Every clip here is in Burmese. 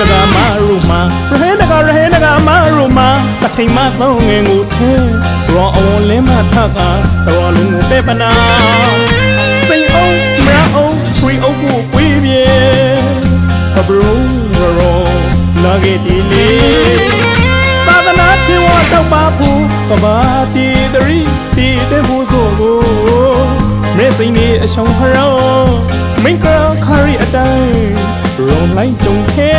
တကမရူမာရဟဲတကရဟဲတကမရူမာတထိန်မသုံးငင်ကိုထဲရောအဝလင်းမထကတော်လုံးကိုပဲပနာစိန်အောင်မရအောင်ခွေအုပ်ကိုပွေးပြေကဘရုံရောလာခဲ့ဒီလေသာသနာပြေဝတော့ပါဘူးကဘာတီတရီတီတဲ့ဘူးဆိုကိုမေ စိန်နေအရှောင်းဖရောမင်္ဂလာခရီအတိုင်းရုံလိုက်တုံခဲ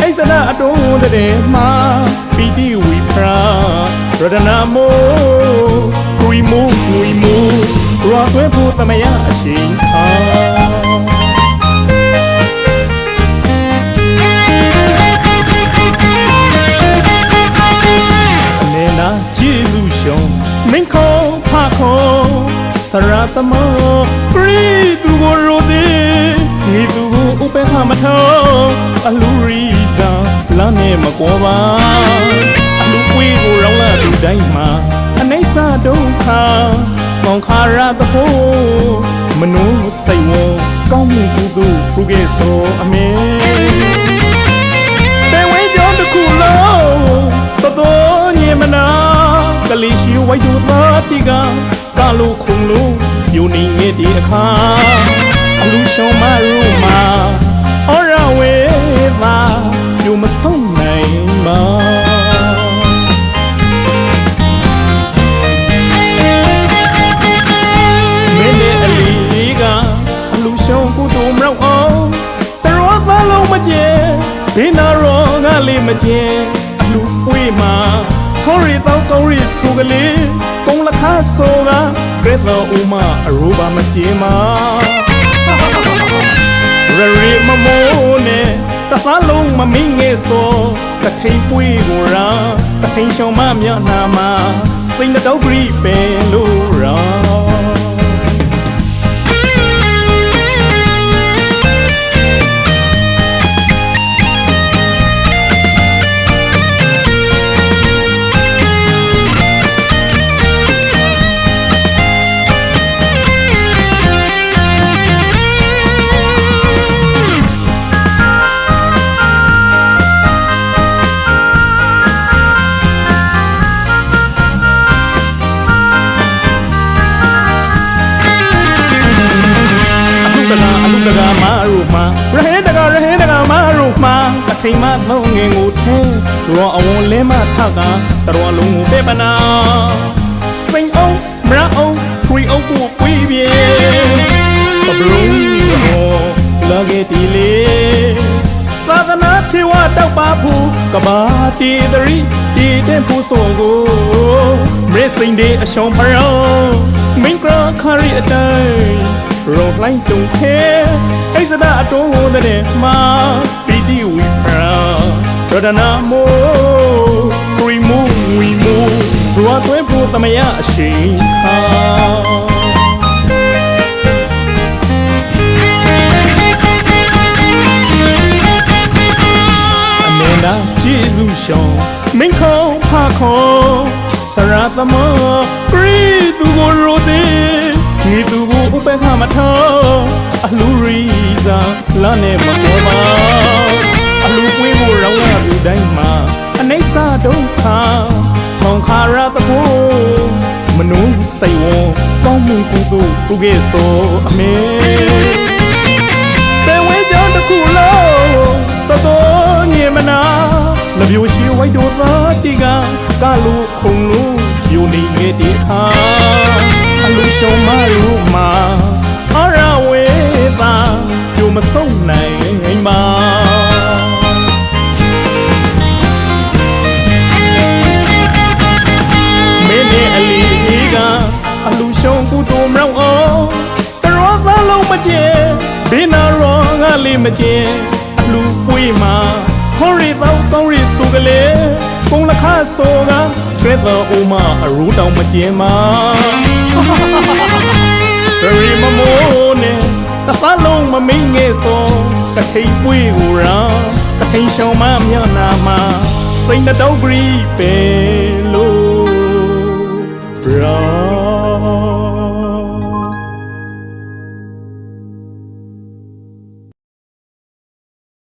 အိစနာအတုံးတဲ့မှာပီတီဝီဖရာရဒနာမိုကွီမိုငွီမိုရွာသွဲဖို့သမယအရှိန်ခါအနေနာကျေးဇူးရှုံးမင်းခေါ်ဖခေါ် စရသမပရိသူကိုရိုသေးငေသူကိုဥပေက္ခမထောအလူရီစာလမ်းနဲ့မကွာပါအလူပွေးကိုရောင်းလာသူတိုင်းမှာအနေဆာဒုက္ခမောင်ခါရသဖို့မနှုံးစိတ်ဝကောင်းမှုကုသိုလ်ပြုခဲ့ဆိုအမေပေဝဲကြောတစ်ခုလုံးသတော်ညင်မနာကလေးရှိဝိုက်တို့သားတိကက လိုခုံလို့ယူနေငယ်ဒီအခါအလူရှုံမရူမာအော်ရဝဲပါယူမဆုံးနိုင်ပါမင်းနဲ့အလီကအလူရှုံကုတူမရောက်အောင်တရောသားလုံးမကျဲဒီနာရောငါလေးမကျဲအလူပွေးမှာ ခေါ်ရီတော့ကောင်းရီဆူကလေးကုန်းလက်ခါဆိုကဂရက်တော်ဦးမအရူပါမကျဲမှာရရီမမိုးနဲ့တဖားလုံးမမင်းငယ်ဆိုကထိန်ပွေးကိုရာကထိန်ရှောင်းမမြနာမှာစိတ်တော့ဂရိပဲလို့ရာ ထိန်မသုံးငင်ကိုထဲရောအဝလင်းမထကတော်လုံးကိုပဲပနာစိန်အောင်မရအောင်ခွေအောင်ကိုပွေးပြေပဘရုံရောလာခဲ့ဒီလေသာသနာထေဝတောက်ပါဘူးကဘာတီတရီတီတဲ့ဖို့ဆိုကိုမေစိန်ဒေအရှောင်းဖရောမင်္ဂလာခရီအတိုင်းရောလိုက်တုံခဲအိစဒအတုံးတဲ့မှာ ပီတီဝီဖရာရဒနာမိုခရီမူဝီမူဘွားသွဲဖို့သမယအရှိန်ခါအမင်းသားကျေးဇူးရှောင်းမင်းခေါ်ဖခေါ်စရသမပရိသူကိုရိုသေးငေသူကိုဥပေက္ခမထောအလူရီစာလာနေမပေါ်ပါအလူပွေးကိုရောင်းရသူ တိုင်းမှာအနေဆာဒုက္ခမောင်ခါရသဖို့မနှုံးစိတ်ဝကောင်းမှုကုသိုလ်ပြုခဲ့ဆိုအမေပေဝဲကြောင့်တစ်ခုလုံးတော်တော်ညင်မနာလပြိုရှိဝိုက်တို့သာတိကကလူခုံလို့ယူနေငယ်ဒီခါအလူရှုံမလူမာအရ သားလုံးမကျဲဒီနာရောငါလေးမကျဲအလူပွေးမှာဟောရီတော့ကောင်းရီဆိုကလေးကုန်းလက်ခါဆိုကကရက်တော်ဦးမအရူတောင်မကျဲမှာရရီမမိုးနဲ့တဖားလုံးမမင်းငယ်ဆိုကထိန်ပွေးကိုရာကထိန်ရှောင်းမမြနာမှာစိတ်တော့ဂရီပဲလို့